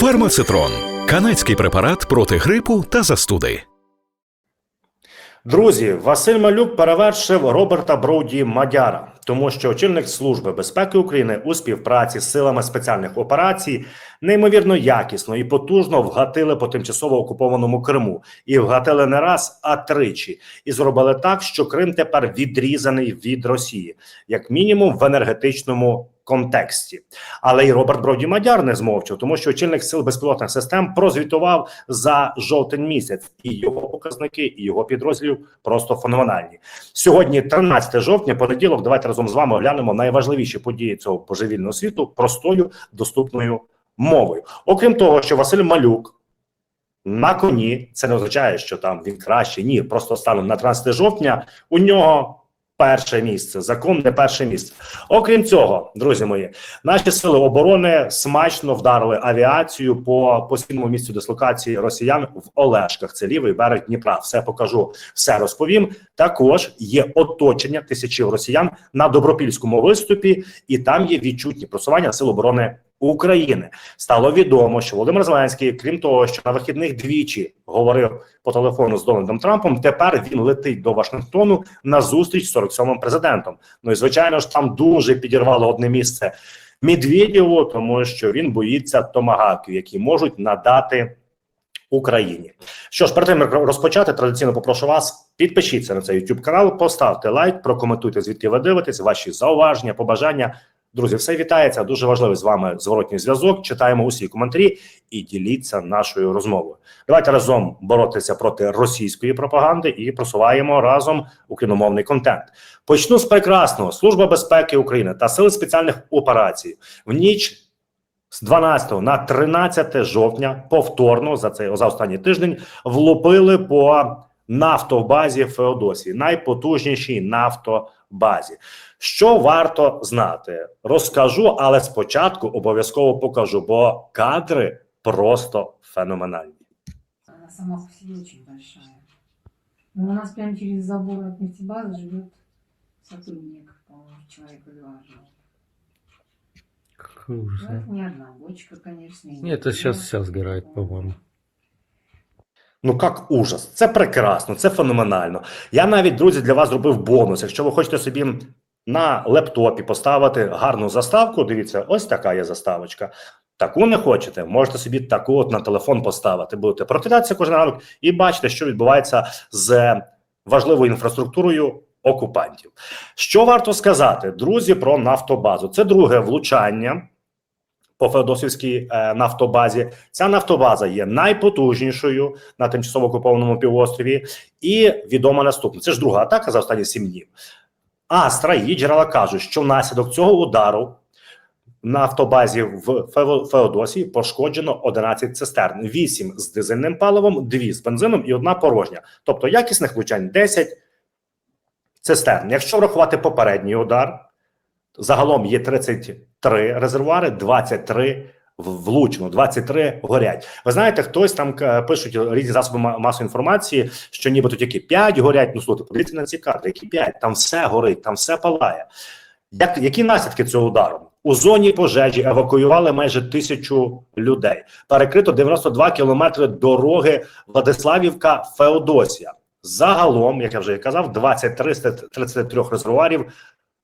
Фармацитрон канадський препарат проти грипу та застуди. Друзі, Василь Малюк перевершив Роберта Броуді Мадяра, тому що очільник Служби безпеки України у співпраці з силами спеціальних операцій неймовірно якісно і потужно вгатили по тимчасово окупованому Криму. І вгатили не раз, а тричі, і зробили так, що Крим тепер відрізаний від Росії, як мінімум в енергетичному контексті. Але і Роберт Броді Мадяр не змовчав, тому що очільник сил безпілотних систем прозвітував за жовтень місяць, і його показники, і його підрозділів просто феноменальні. Сьогодні, 13 жовтня, понеділок. Давайте разом з вами оглянемо найважливіші події цього божевільного світу простою доступною мовою. Окрім того, що Василь Малюк. На коні це не означає, що там він краще. Ні, просто станом на 13 жовтня у нього перше місце. Законне перше місце. Окрім цього, друзі мої, наші сили оборони смачно вдарили авіацію по постійному місцю дислокації росіян в Олешках. Це лівий берег Дніпра. Все покажу, все розповім. Також є оточення тисячів росіян на добропільському виступі, і там є відчутні просування сил оборони. України стало відомо, що Володимир Зеленський, крім того, що на вихідних двічі говорив по телефону з Дональдом Трампом, тепер він летить до Вашингтону на зустріч з 47-м президентом. Ну і звичайно ж, там дуже підірвало одне місце Медведєву, тому що він боїться томагаків, які можуть надати. Україні, що ж, перед тим як розпочати, традиційно попрошу вас підпишіться на цей YouTube канал, поставте лайк, прокоментуйте звідки ви дивитесь, ваші зауваження, побажання. Друзі, все вітається. Дуже важливий з вами зворотній зв'язок. Читаємо усі коментарі і діліться нашою розмовою. Давайте разом боротися проти російської пропаганди і просуваємо разом україномовний контент. Почну з прекрасного служба безпеки України та сили спеціальних операцій в ніч. З 12 на 13 жовтня повторно за цей за останній тиждень влупили по нафтобазі Феодосії, найпотужнішій нафтобазі Що варто знати, розкажу, але спочатку обов'язково покажу, бо кадри просто феноменальні. Она сама по себе очень большая. Но у нас прямо через забор от нефтебазы живет сотрудник, по-моему, человека два живет. Ну, Ужас. это не одна бочка, конечно. и Нет, это не сейчас одна. вся сгорает, по-моему. Ну як ужас, це прекрасно, це феноменально. Я навіть друзі для вас зробив бонус. Якщо ви хочете собі на лептопі поставити гарну заставку, дивіться, ось така є заставочка. Таку не хочете, можете собі таку от на телефон поставити. Будете прокидатися кожен ранок і бачите, що відбувається з важливою інфраструктурою окупантів. Що варто сказати, друзі, про нафтобазу? Це друге влучання по Феодосівській е, нафтобазі. Ця нафтобаза є найпотужнішою на тимчасово окупованому півострові, і відомо наступне. Це ж друга атака за останні сім днів. Астра і джерела кажуть, що внаслідок цього удару на автобазі в Феодосії пошкоджено 11 цистерн, 8 з дизельним паливом, 2 з бензином і одна порожня. Тобто якісних влучань 10 цистерн. Якщо врахувати попередній удар, загалом є 33 резервуари, 23 в- влучно, 23 горять. Ви знаєте, хтось там е, пишуть різні засоби ма- масової інформації, що нібито тільки 5 горять. Ну слухайте, подивіться на ці кадри, які 5, там все горить, там все палає. Як, які наслідки цього удару? У зоні пожежі евакуювали майже тисячу людей. Перекрито 92 кілометри дороги Владиславівка Феодосія. Загалом, як я вже казав, 23 з 33 резервуарів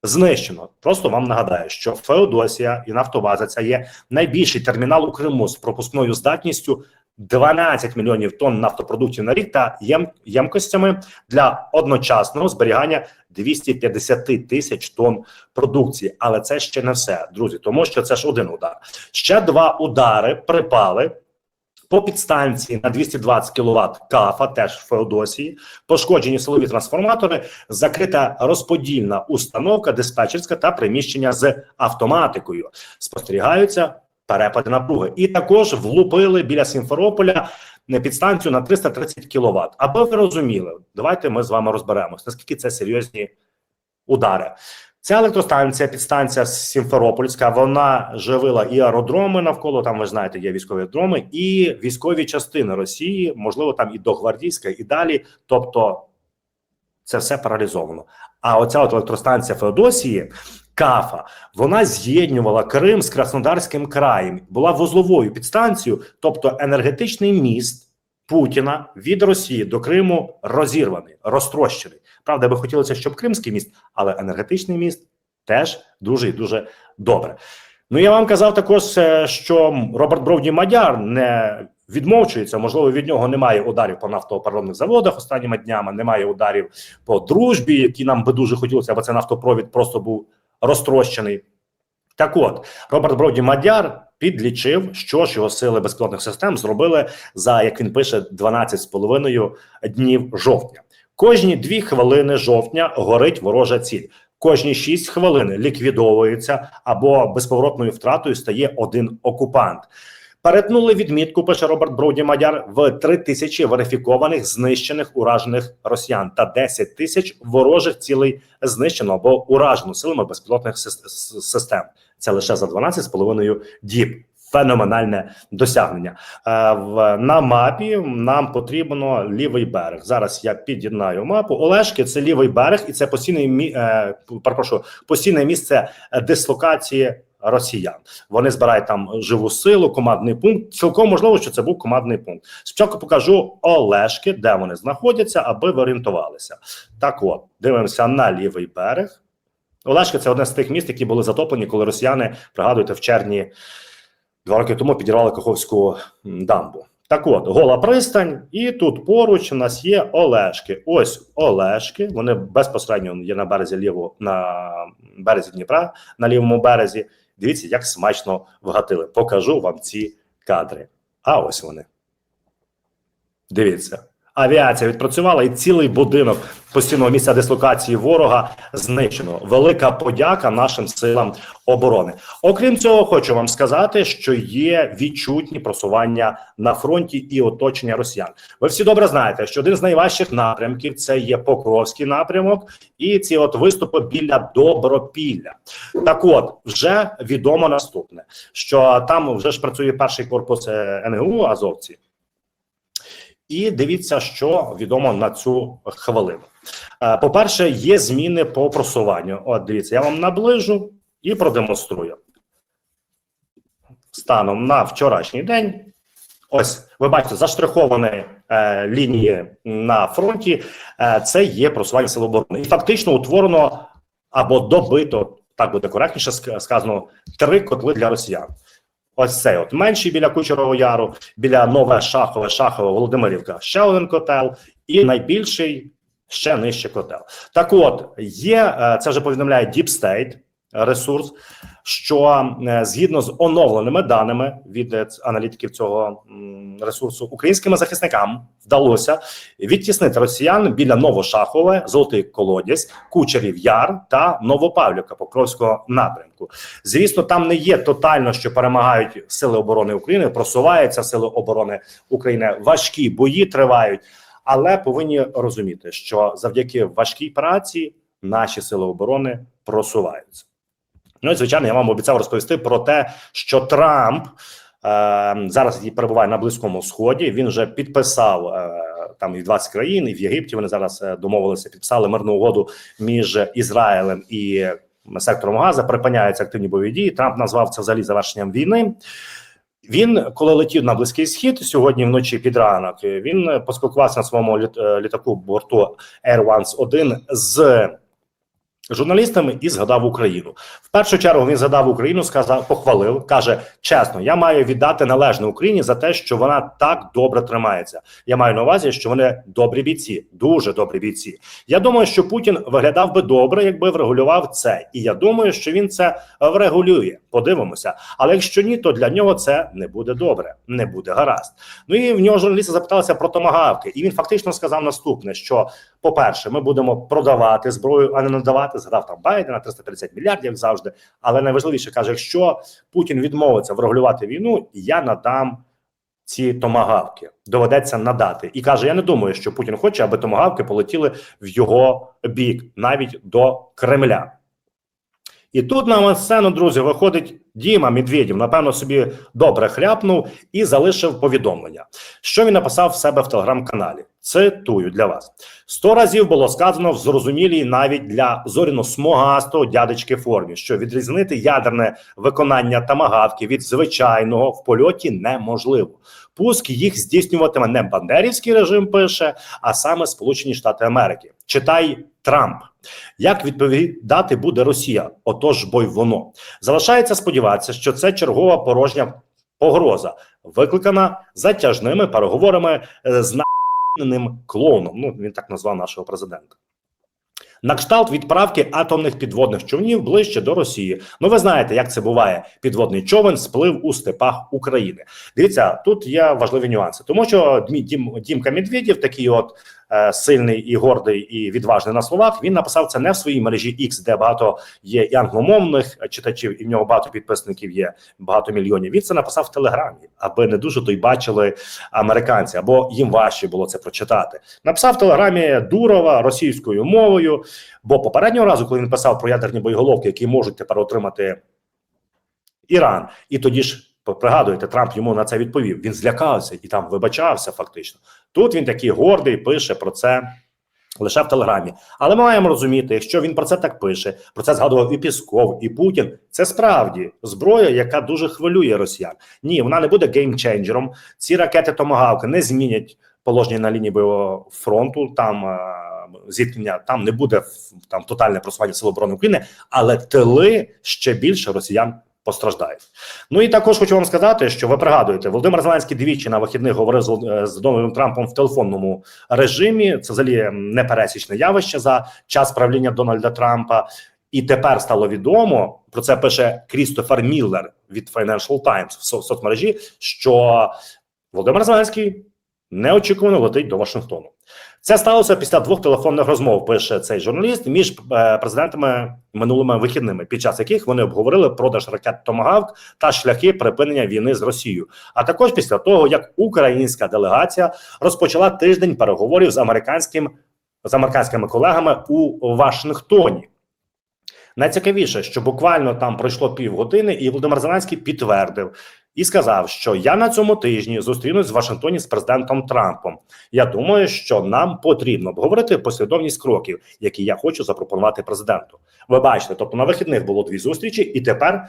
знищено. Просто вам нагадаю, що Феодосія і Нафтобаза це є найбільший термінал у Криму з пропускною здатністю 12 мільйонів тонн нафтопродуктів на рік та єм, ємкостями для одночасного зберігання 250 тисяч тонн продукції. Але це ще не все, друзі, тому що це ж один удар. Ще два удари припали. По підстанції на 220 кВт КАФа, теж в Феодосії, пошкоджені силові трансформатори, закрита розподільна установка, диспетчерська та приміщення з автоматикою. Спостерігаються перепади напруги. І також влупили біля Сімферополя підстанцію на 330 кВт. Аби ви розуміли, давайте ми з вами розберемось, наскільки це серйозні удари. Ця електростанція, підстанція Сімферопольська, вона живила і аеродроми навколо. Там ви знаєте, є військові аеродроми, і військові частини Росії, можливо, там і до Гвардійська, і далі. Тобто, це все паралізовано. А оця от електростанція Феодосії Кафа. Вона з'єднувала Крим з Краснодарським краєм, була вузловою підстанцією, тобто енергетичний міст Путіна від Росії до Криму розірваний, розтрощений. Правда, би хотілося, щоб Кримський міст, але енергетичний міст теж дуже і дуже добре. Ну я вам казав також, е, що Роберт Бровді Мадяр не відмовчується. Можливо, від нього немає ударів по нафтопереробних заводах останніми днями, немає ударів по дружбі, які нам би дуже хотілося, аби цей нафтопровід просто був розтрощений. Так от, Роберт Броді Мадяр підлічив, що ж його сили безпілотних систем зробили за, як він пише, 12,5 днів жовтня. Кожні дві хвилини жовтня горить ворожа ціль. Кожні 6 хвилин ліквідовується або безповоротною втратою стає один окупант. Перетнули відмітку, пише Роберт Броді Мадяр, в 3 тисячі верифікованих знищених уражених росіян та 10 тисяч ворожих цілей знищено або уражено силами безпілотних систем. Це лише за 12,5 діб. Феноменальне досягнення. Е, в, на мапі нам потрібно лівий берег. Зараз я під'єднаю мапу. Олешки це лівий берег, і це постійне мі, е, перепрошую, постійне місце е, дислокації росіян. Вони збирають там живу силу, командний пункт. Цілком можливо, що це був командний пункт. Спочатку покажу Олешки, де вони знаходяться, аби ви орієнтувалися. Так, от дивимося на лівий берег. Олешки це одне з тих міст, які були затоплені, коли росіяни пригадуєте в червні два роки тому підірвали Каховську дамбу. Так от, гола пристань, і тут поруч у нас є Олешки. Ось Олешки. Вони безпосередньо є на березі ліво, на березі Дніпра, на лівому березі. Дивіться, як смачно вгатили. Покажу вам ці кадри. А ось вони. Дивіться. Авіація відпрацювала і цілий будинок постійного місця дислокації ворога знищено. Велика подяка нашим силам оборони. Окрім цього, хочу вам сказати, що є відчутні просування на фронті і оточення росіян. Ви всі добре знаєте, що один з найважчих напрямків це є Покровський напрямок, і ці от виступи біля Добропілля. Так, от вже відомо наступне: що там вже ж працює перший корпус е, НГУ Азовці. І дивіться, що відомо на цю хвилину. Е, По-перше, є зміни по просуванню. От дивіться, я вам наближу і продемонструю. Станом на вчорашній день. Ось ви бачите, заштриховані е, лінії на фронті. Е, це є просування сил оборони. І фактично утворено або добито, так буде коректніше сказано, три котли для росіян. Ось цей от. Менший біля Кучерового Яру, біля Нове Шахове, Шахове, Володимирівка, ще один котел, і найбільший ще нижче котел. Так от, є, е, це вже повідомляє Deep State ресурс, що е, згідно з оновленими даними від е, аналітиків цього ресурсу, українським захисникам вдалося відтіснити росіян біля Новошахове, Золотий Колодязь, Кучерів Яр та Новопавлівка Покровського напрямку. Звісно, там не є тотально, що перемагають сили оборони України, просуваються сили оборони України. Важкі бої тривають, але повинні розуміти, що завдяки важкій праці наші сили оборони просуваються. Ну і звичайно, я вам обіцяв розповісти про те, що Трамп е, зараз перебуває на близькому сході. Він вже підписав е, там і 20 країн, і в Єгипті вони зараз е, домовилися, підписали мирну угоду між Ізраїлем і сектором Газа. Припиняються активні бойові дії. Трамп назвав це взагалі завершенням війни. Він, коли летів на близький схід сьогодні вночі під ранок, він поспілкувався на своєму літ- літаку борту Air One 1 з журналістами і згадав Україну. В першу чергу він згадав Україну, сказав, похвалив, каже: чесно, я маю віддати належне Україні за те, що вона так добре тримається. Я маю на увазі, що вони добрі бійці, дуже добрі бійці. Я думаю, що Путін виглядав би добре, якби врегулював це. І я думаю, що він це врегулює. Подивимося. Але якщо ні, то для нього це не буде добре, не буде гаразд. Ну і в нього журналісти запиталися про томагавки, і він фактично сказав наступне: що, по-перше, ми будемо продавати зброю, а не надавати. Згадав там Байдена 350 мільярдів, як завжди. Але найважливіше каже: якщо Путін відмовиться врегулювати війну, я надам. Ці томагавки доведеться надати, і каже: Я не думаю, що Путін хоче, аби томагавки полетіли в його бік, навіть до Кремля. І тут на сцену, друзі, виходить Діма Медведєв, напевно, собі добре хляпнув і залишив повідомлення. Що він написав в себе в телеграм-каналі? Цитую для вас: сто разів було сказано в зрозумілій навіть для зоряно-смугастого дядечки формі, що відрізнити ядерне виконання тамагавки від звичайного в польоті неможливо. Пуск їх здійснюватиме не бандерівський режим, пише, а саме Сполучені Штати Америки. Читай Трамп. Як відповідати буде Росія? Отож, бо й воно залишається сподіватися, що це чергова порожня погроза, викликана затяжними переговорами е, з ним клоуном. Ну він так назвав нашого президента. На кшталт відправки атомних підводних човнів ближче до Росії. Ну, ви знаєте, як це буває. Підводний човен сплив у степах України. Дивіться, тут є важливі нюанси, тому що Дімка Медведєв, такий от сильний і гордий і відважний на словах. Він написав це не в своїй мережі X, де багато є і англомовних читачів, і в нього багато підписників є багато мільйонів. Він це написав в Телеграмі, аби не дуже то й бачили американці, або їм важче було це прочитати. Написав в Телеграмі Дурова російською мовою. Бо попереднього разу, коли він писав про ядерні боєголовки, які можуть тепер отримати Іран, і тоді ж пригадуєте, Трамп йому на це відповів. Він злякався і там вибачався фактично. Тут він такий гордий, пише про це лише в Телеграмі. Але ми маємо розуміти, якщо він про це так пише, про це згадував і Пісков, і Путін. Це справді зброя, яка дуже хвилює росіян. Ні, вона не буде геймченджером. Ці ракети Томагавки не змінять положення на лінії бойового фронту. Там е, зіткнення там не буде там тотальне просування Сил оборони України, але тили ще більше росіян постраждають. Ну і також хочу вам сказати, що ви пригадуєте, Володимир Зеленський двічі на вихідних говорив з, з Дональдом Трампом в телефонному режимі. Це взагалі непересічне явище за час правління Дональда Трампа. І тепер стало відомо про це пише Крістофер Міллер від Financial Times в со- соцмережі, що Володимир Зеленський неочікувано летить до Вашингтону. Це сталося після двох телефонних розмов. Пише цей журналіст між е, президентами минулими вихідними, під час яких вони обговорили продаж ракет Томагавк та шляхи припинення війни з Росією. А також після того, як українська делегація розпочала тиждень переговорів з американським з американськими колегами у Вашингтоні. Найцікавіше, що буквально там пройшло півгодини, і Володимир Зеленський підтвердив і сказав, що я на цьому тижні зустрінусь в Вашингтоні з президентом Трампом. Я думаю, що нам потрібно обговорити послідовність кроків, які я хочу запропонувати президенту. Ви бачите, тобто на вихідних було дві зустрічі, і тепер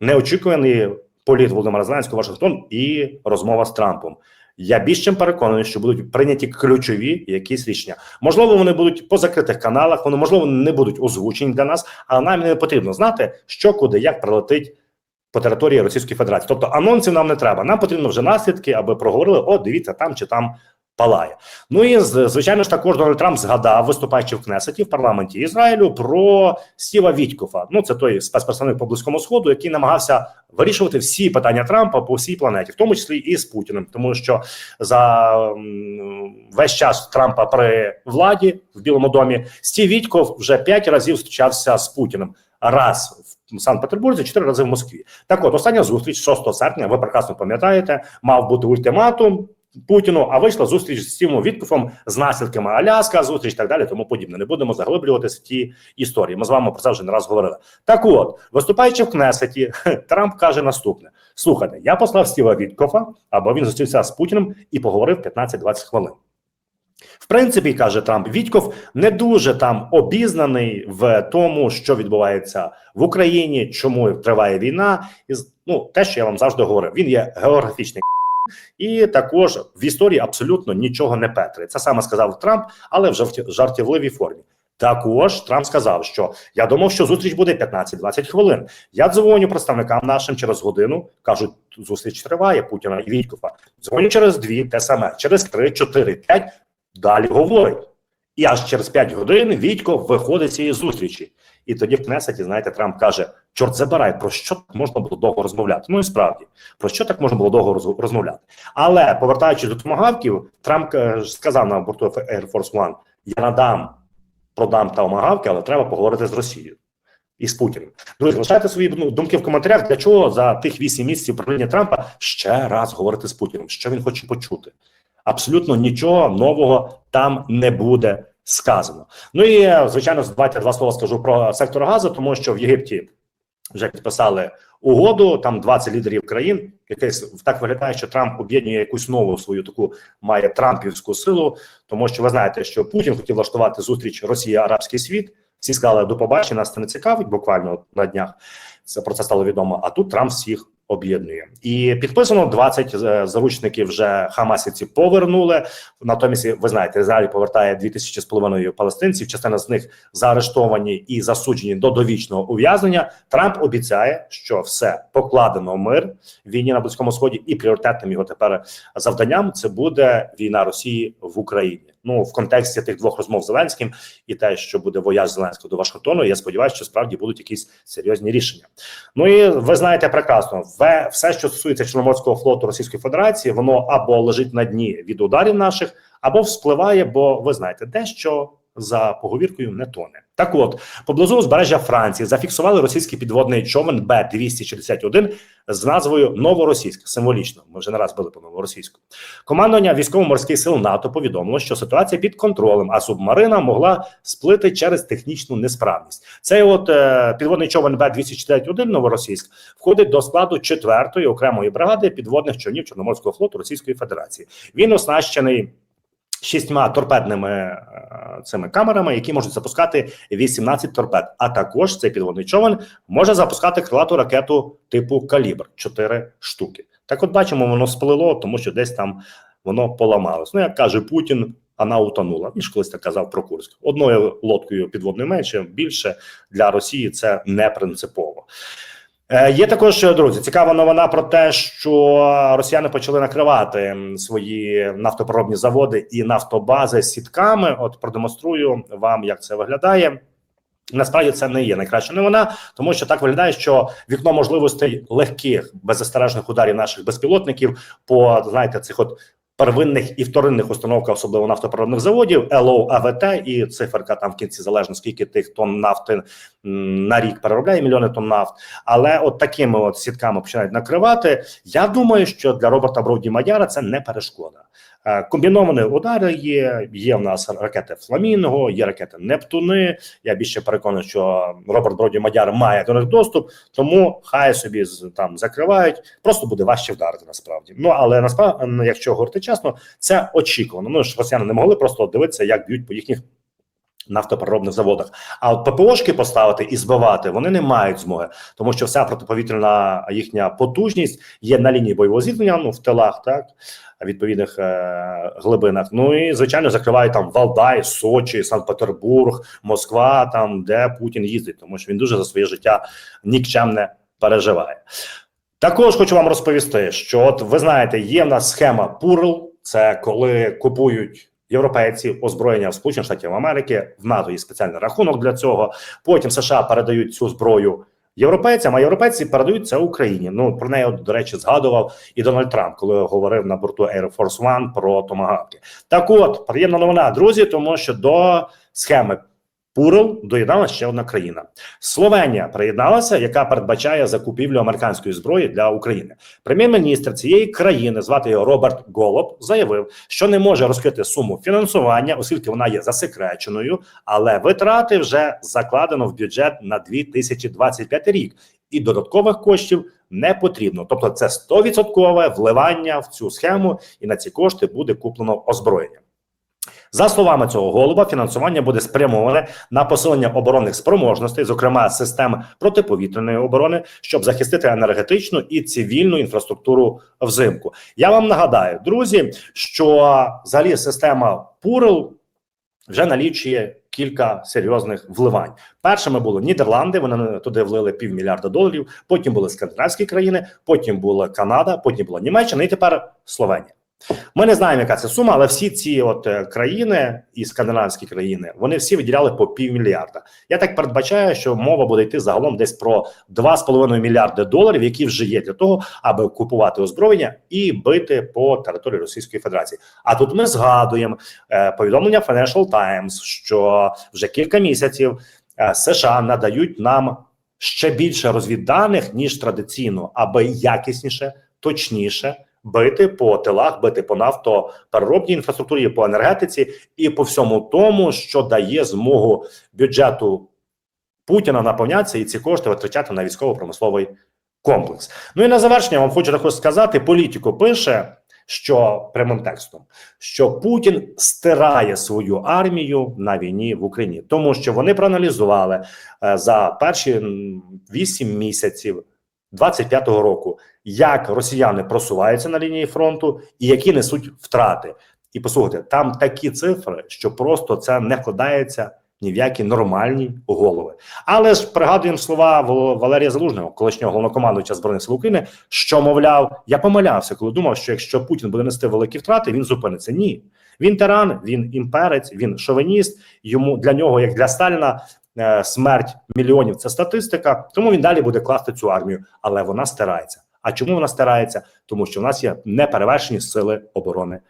неочікуваний політ Володимира Зеленського Вашингтон і розмова з Трампом. Я більш чим переконаний, що будуть прийняті ключові якісь рішення. Можливо, вони будуть по закритих каналах, вони можливо не будуть озвучені для нас, але нам не потрібно знати, що куди як прилетить по території Російської Федерації. Тобто анонсів нам не треба. Нам потрібно вже наслідки, аби проговорили: о, дивіться, там чи там палає. Ну і звичайно ж також Дональд Трамп згадав, виступаючи в Кнесеті в парламенті Ізраїлю, про Стіва Вітькофа. Ну це той спецпредставник по близькому сходу, який намагався вирішувати всі питання Трампа по всій планеті, в тому числі і з Путіним, тому що за весь час Трампа при владі в Білому домі Стів Вітьков вже п'ять разів зустрічався з Путіним. Раз Санкт-Петербурзі, чотири рази в Москві. Так, от остання зустріч 6 серпня. Ви прекрасно пам'ятаєте, мав бути ультиматум Путіну, а вийшла зустріч з Стівом Віткофом з наслідками Аляска, зустріч і так далі, тому подібне. Не будемо заглиблюватися в ті історії. Ми з вами про це вже не раз говорили. Так, от, виступаючи в Кнесеті, Трамп каже наступне: слухайте, я послав Стіва Віткофа, або він зустрівся з Путіним і поговорив 15-20 хвилин. В принципі, каже Трамп, Вітьков не дуже там обізнаний в тому, що відбувається в Україні, чому триває війна, і ну те, що я вам завжди говорив. Він є географічний і також в історії абсолютно нічого не петри. Це саме сказав Трамп, але в жартівливій формі. Також Трамп сказав, що я думав, що зустріч буде 15-20 хвилин. Я дзвоню представникам нашим через годину. кажуть, зустріч триває Путіна і Вітькова. Дзвоню через дві, те саме, через три, чотири, п'ять. Далі говорить. І аж через 5 годин Вітько виходить з цієї зустрічі. І тоді в Кнесеті, знаєте, Трамп каже: чорт забирай, про що так можна було довго розмовляти? Ну і справді, про що так можна було довго розмовляти? Але повертаючись до томагавків, Трамп е, сказав на борту Air Force One: я надам, продам томагавки, але треба поговорити з Росією. І з Путіним. Друзі, лишайте свої ну, думки в коментарях, для чого за тих 8 місяців правління Трампа ще раз говорити з Путіним, що він хоче почути. Абсолютно нічого нового там не буде сказано. Ну і звичайно, давайте два слова скажу про сектор газу, тому що в Єгипті вже підписали угоду. Там 20 лідерів країн. Якесь так виглядає, що Трамп об'єднує якусь нову свою таку має трампівську силу, тому що ви знаєте, що Путін хотів влаштувати зустріч Росія Арабський світ. Всі сказали до побачення, нас це не цікавить. Буквально на днях це про це стало відомо. А тут Трамп всіх об'єднує і підписано 20 е, заручників. Вже хамасівці повернули. Натомість ви знаєте, Ізраїль повертає 2000 з половиною палестинців. Частина з них заарештовані і засуджені до довічного ув'язнення. Трамп обіцяє, що все покладено мир війні на близькому сході, і пріоритетним його тепер завданням це буде війна Росії в Україні. Ну в контексті тих двох розмов з Зеленським і те, що буде вояж Зеленського до Вашингтону. Я сподіваюся, що справді будуть якісь серйозні рішення. Ну і ви знаєте прекрасно, все, що стосується Чорноморського флоту Російської Федерації, воно або лежить на дні від ударів наших, або вспливає, бо ви знаєте, дещо за поговіркою не тоне. Так, от поблизу узбережжя Франції зафіксували російський підводний човен Б 261 з назвою Новоросійськ. Символічно. Ми вже не раз били по новоросійську. Командування військово-морських сил НАТО повідомило, що ситуація під контролем, а субмарина могла сплити через технічну несправність. Цей от е, підводний човен Б 261 Новоросійськ входить до складу 4-ї окремої бригади підводних човнів Чорноморського флоту Російської Федерації. Він оснащений. Шістьма торпедними е, цими камерами, які можуть запускати 18 торпед. А також цей підводний човен може запускати крилату ракету типу калібр 4 штуки. Так, от бачимо, воно сплило, тому що десь там воно поламалось. Ну, як каже Путін, вона утонула. Він ж колись так казав про Курськ. Одною лодкою підводною менше, більше для Росії це не принципово. Е, Є також друзі, цікава новина про те, що росіяни почали накривати свої нафтопереробні заводи і нафтобази сітками. От продемонструю вам, як це виглядає. Насправді це не є найкраща новина, тому що так виглядає, що вікно можливостей легких беззастережних ударів наших безпілотників по знаєте цих от первинних і вторинних установках, особливо нафтопереробних заводів, ЛО, АВТ і циферка там в кінці залежно скільки тих тонн нафти на рік переробляє мільйони тонн нафт. Але от такими от сітками починають накривати. Я думаю, що для Роберта Броуді Мадяра це не перешкода. Е, Комбіновані удари є. Є в нас ракети Фламінго, є ракети Нептуни. Я більше переконаний, що Роберт Броді Мадяр має до них доступ, тому хай собі там закривають. Просто буде важче вдарити насправді. Ну але насправді, якщо говорити чесно, це очікувано. Ну ж росіяни не могли просто дивитися, як б'ють по їхніх нафтопереробних заводах. А от ППОшки поставити і збивати вони не мають змоги, тому що вся протиповітряна їхня потужність є на лінії бойового зіткнення, ну в тилах, так відповідних е, глибинах. Ну і звичайно закривають там Валдай, Сочі, Санкт-Петербург, Москва, там де Путін їздить, тому що він дуже за своє життя нікчемне переживає. Також хочу вам розповісти, що от ви знаєте, є в нас схема Пурл, це коли купують. Європейці озброєння в Сполучених Штатів Америки в НАТО є спеціальний рахунок для цього. Потім США передають цю зброю європейцям, а європейці передають це Україні. Ну про неї, до речі, згадував і Дональд Трамп, коли говорив на борту Air Force One про томагавки. Так, от приємна новина, друзі, тому що до схеми Пурл доєдналася ще одна країна. Словенія приєдналася, яка передбачає закупівлю американської зброї для України. Прем'єр-міністр цієї країни, звати його Роберт Голуб, заявив, що не може розкрити суму фінансування, оскільки вона є засекреченою, але витрати вже закладено в бюджет на 2025 рік, і додаткових коштів не потрібно. Тобто, це 100% вливання в цю схему, і на ці кошти буде куплено озброєння. За словами цього голуба, фінансування буде спрямоване на посилення оборонних спроможностей, зокрема систем протиповітряної оборони, щоб захистити енергетичну і цивільну інфраструктуру взимку. Я вам нагадаю, друзі, що взагалі система Пурл вже налічує кілька серйозних вливань. Першими були Нідерланди, вони туди влили півмільярда доларів. Потім були скандинавські країни, потім була Канада, потім була Німеччина і тепер Словенія. Ми не знаємо, яка це сума, але всі ці от е, країни і скандинавські країни вони всі виділяли по півмільярда. Я так передбачаю, що мова буде йти загалом десь про 2,5 мільярди доларів, які вже є для того, аби купувати озброєння і бити по території Російської Федерації. А тут ми згадуємо е, повідомлення Financial Times, що вже кілька місяців е, США надають нам ще більше розвідданих ніж традиційно, аби якісніше, точніше бити по тилах, бити по нафтопереробній інфраструктурі, по енергетиці і по всьому тому, що дає змогу бюджету Путіна наповнятися і ці кошти витрачати на військово-промисловий комплекс. Ну і на завершення вам хочу також сказати: політико пише, що прямим текстом, що Путін стирає свою армію на війні в Україні, тому що вони проаналізували е, за перші м, 8 місяців 25-го року, як росіяни просуваються на лінії фронту і які несуть втрати. І послухайте, там такі цифри, що просто це не вкладається ні в які нормальні голови. Але ж пригадуємо слова Вал- Валерія Залужного, колишнього головнокомандуюча збройних сил України, що мовляв, я помилявся, коли думав, що якщо Путін буде нести великі втрати, він зупиниться. Ні, він тиран, він імперець, він шовиніст. Йому для нього, як для Сталіна, смерть мільйонів це статистика. Тому він далі буде класти цю армію, але вона стирається. А чому вона стирається? Тому що в нас є неперевершені сили оборони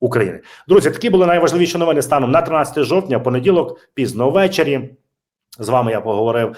України. Друзі, такі були найважливіші новини станом на 13 жовтня, понеділок, пізно ввечері. З вами я поговорив.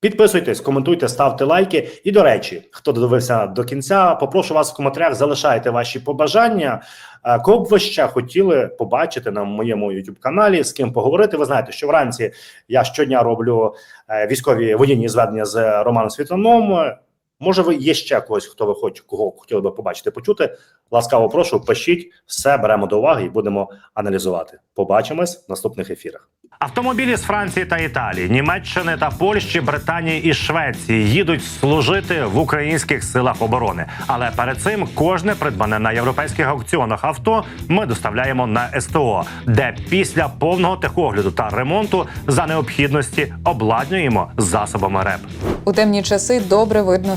Підписуйтесь, коментуйте, ставте лайки. І до речі, хто додивився до кінця, попрошу вас в коментарях залишайте ваші побажання. Е, Кого б ви ще хотіли побачити на моєму youtube каналі, з ким поговорити. Ви знаєте, що вранці я щодня роблю е, військові воєнні зведення з Романом Світланом. Може, ви є ще когось, хто ви хоч кого хотіли би побачити, почути. Ласкаво прошу, пишіть, все беремо до уваги і будемо аналізувати. Побачимось в наступних ефірах. Автомобілі з Франції та Італії, Німеччини та Польщі, Британії і Швеції їдуть служити в українських силах оборони. Але перед цим кожне придбане на європейських аукціонах авто ми доставляємо на СТО, де після повного техогляду та ремонту за необхідності обладнуємо засобами РЕП. У темні часи добре видно